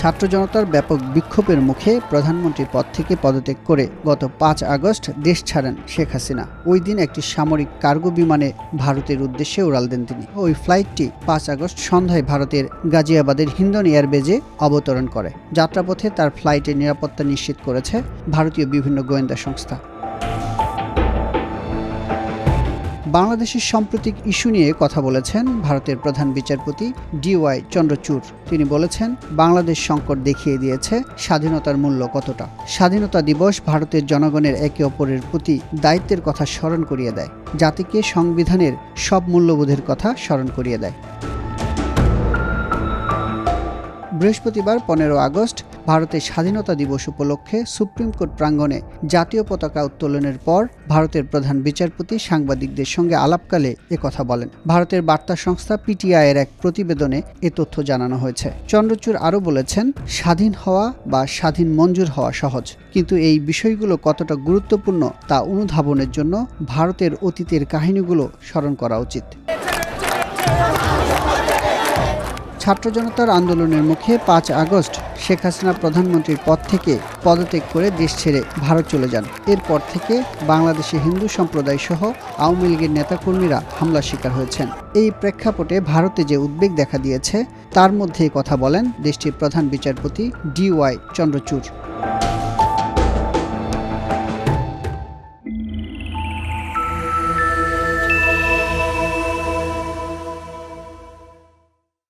ছাত্র জনতার ব্যাপক বিক্ষোভের মুখে প্রধানমন্ত্রীর পদ থেকে পদত্যাগ করে গত পাঁচ আগস্ট দেশ ছাড়েন শেখ হাসিনা। ওই দিন একটি সামরিক কার্গো বিমানে ভারতের উদ্দেশ্যে উড়াল দেন তিনি। ওই ফ্লাইটটি পাঁচ আগস্ট সন্ধ্যায় ভারতের গাজিয়াবাদের হিন্দন এয়ারবেজে অবতরণ করে। যাত্রাপথে তার ফ্লাইটের নিরাপত্তা নিশ্চিত করেছে ভারতীয় বিভিন্ন গোয়েন্দা সংস্থা। বাংলাদেশের সাম্প্রতিক ইস্যু নিয়ে কথা বলেছেন ভারতের প্রধান বিচারপতি ডিওয়াই চন্দ্রচূড়। তিনি বলেছেন, বাংলাদেশ সংকট দেখিয়ে দিয়েছে স্বাধীনতার মূল্য কতটা। স্বাধীনতা দিবস ভারতের জনগণের একে অপরের প্রতি দায়িত্বের কথা স্মরণ করিয়ে দেয়, জাতিকে সংবিধানের সব মূল্যবোধের কথা স্মরণ করিয়ে দেয়। বৃহস্পতিবার পনেরো আগস্ট ভারতের স্বাধীনতা দিবস উপলক্ষে সুপ্রিম কোর্ট প্রাঙ্গণে জাতীয় পতাকা উত্তোলনের পর ভারতের প্রধান বিচারপতি সাংবাদিকদের সঙ্গে আলাপকালে কথা বলেন। ভারতের বার্তা সংস্থা পিটিআই এর এক প্রতিবেদনে এ তথ্য জানানো হয়েছে। চন্দ্রচূড় আরও বলেছেন, স্বাধীন হওয়া বা স্বাধীন মঞ্জুর হওয়া সহজ, কিন্তু এই বিষয়গুলো কতটা গুরুত্বপূর্ণ তা অনুধাবনের জন্য ভারতের অতীতের কাহিনীগুলো স্মরণ করা উচিত। ছাত্র জনতার আন্দোলনের মুখে পাঁচ আগস্ট শেখ হাসিনা প্রধানমন্ত্রীর পদ থেকে পদত্যাগ করে দেশ ছেড়ে ভারত চলে যান। এরপর থেকে বাংলাদেশে হিন্দু সম্প্রদায় সহ আওয়ামী লীগের নেতাকর্মীরা হামলার শিকার হয়েছেন। এই প্রেক্ষাপটে ভারতে যে উদ্বেগ দেখা দিয়েছে, তার মধ্যে কথা বলেন দেশটির প্রধান বিচারপতি ডি ওয়াই চন্দ্রচূড়।